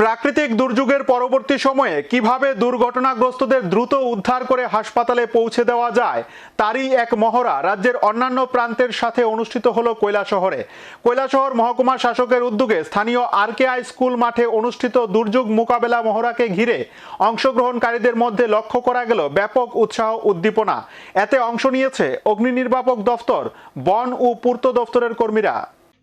প্রাকৃতিক দুর্যোগের পরবর্তী সময়ে কীভাবে দুর্ঘটনাগ্রস্তদের দ্রুত উদ্ধার করে হাসপাতালে পৌঁছে দেওয়া যায়, তারই এক মহড়া রাজ্যের অন্যান্য প্রান্তের সাথে অনুষ্ঠিত হলো কৈলাসহরে। কৈলাসহর মহকুমা শাসকের উদ্যোগে স্থানীয় আরকেআই স্কুল মাঠে অনুষ্ঠিত দুর্যোগ মোকাবেলা মহড়াকে ঘিরে অংশগ্রহণকারীদের মধ্যে লক্ষ্য করা গেল ব্যাপক উৎসাহ উদ্দীপনা। এতে অংশ নিয়েছে অগ্নি নির্বাপক দফতর, বন ও পূর্ত দফতরের কর্মীরা।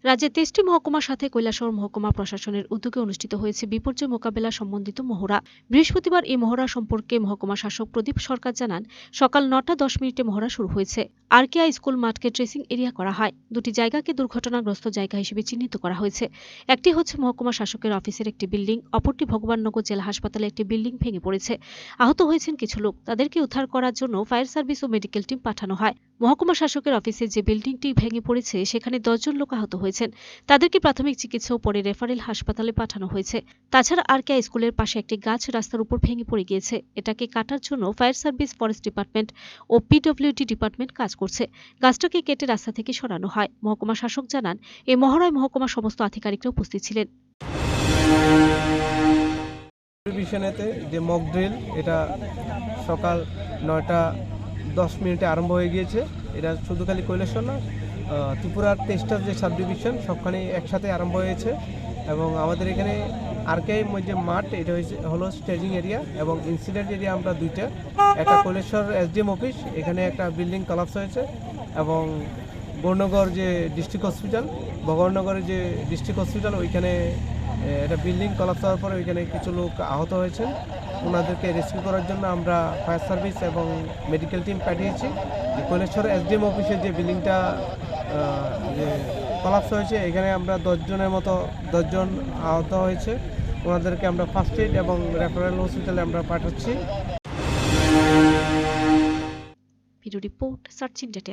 রাজ্যের তেইশটি মহকুমার সাথে কৈলাসহর মহকুমা প্রশাসনের উদ্যোগে অনুষ্ঠিত হয়েছে বিপর্যয় মোকাবেলা সম্বন্ধিত মহড়া। বৃহস্পতিবার এই মহড়া সম্পর্কে মহকুমা শাসক প্রদীপ সরকার জানান, সকাল নটা দশ মিনিটে মহড়া শুরু হয়েছে। আরকেআই স্কুল মাঠকে ট্রেসিং এরিয়া করা হয়। দুটি জায়গাকে দুর্ঘটনাগ্রস্ত জায়গা হিসেবে চিহ্নিত করা হয়েছে। একটি হচ্ছে মহকুমা শাসকের অফিসের একটি বিল্ডিং, অপরটি ভগবাননগর জেলা হাসপাতালে একটি বিল্ডিং ভেঙে পড়েছে। আহত হয়েছেন কিছু লোক। তাদেরকে উদ্ধার করার জন্য ফায়ার সার্ভিস ও মেডিকেল টিম পাঠানো হয়। মহকুমা শাসকের অফিসে যে বিল্ডিংটি ভেঙে পড়েছে, সেখানে দশজন লোক আহত হয়েছেন। তাদেরকে প্রাথমিক চিকিৎসা ও পরে রেফারেল হাসপাতালে পাঠানো হয়েছে। তাছাড়া আর কে স্কুলের পাশে একটি গাছ রাস্তার উপর ভেঙে পড়ে গিয়েছে। এটাকে কাটার জন্য ফায়ার সার্ভিস, ফরেস্ট ডিপার্টমেন্ট ও পিডব্লিউডি ডিপার্টমেন্ট কাজ করছে। গাছটাকে কেটে রাস্তা থেকে সরানো হয়। মহকুমা শাসক জানান এই মহড়ায় মহকুমা সমস্ত আধিকারিকরা উপস্থিত ছিলেন। টেলিভিশনেতে যে মক ড্রিল এটা সকাল নয়টা দশ মিনিটে আরম্ভ হয়ে গিয়েছে। এটা শুধু খালি কৈলাসর না ত্রিপুরার তেইশটা যে সাব ডিভিশন সবখানে একসাথে আরম্ভ হয়েছে। এবং আমাদের এখানে আরকেআই যে মাঠ, এটা হয়েছে হলো স্টেজিং এরিয়া এবং ইনসিডেন্ট এরিয়া আমরা দুইটা। একটা কৈলেশ্বর এসডিএম অফিস, এখানে একটা বিল্ডিং কলাপস হয়েছে এবং গৌরনগর যে ডিস্ট্রিক্ট হসপিটাল ভগবাননগরের যে ডিস্ট্রিক্ট হসপিটাল, ওইখানে একটা বিল্ডিং কলাপস হওয়ার পরে ওইখানে কিছু লোক আহত হয়েছেন। ওনাদেরকে রেস্কিউ করার জন্য আমরা ফায়ার সার্ভিস এবং মেডিকেল টিম পাঠিয়েছি। কৈলেশ্বর এসডিএম অফিসের যে বিল্ডিংটা যে কলাপস হয়েছে, এখানে আমরা দশজনের মতো, দশজন আহত হয়েছে। ওনাদেরকে আমরা ফার্স্ট এইড এবং রেফারেল হসপিটালে আমরা পাঠাচ্ছি। Video report, search India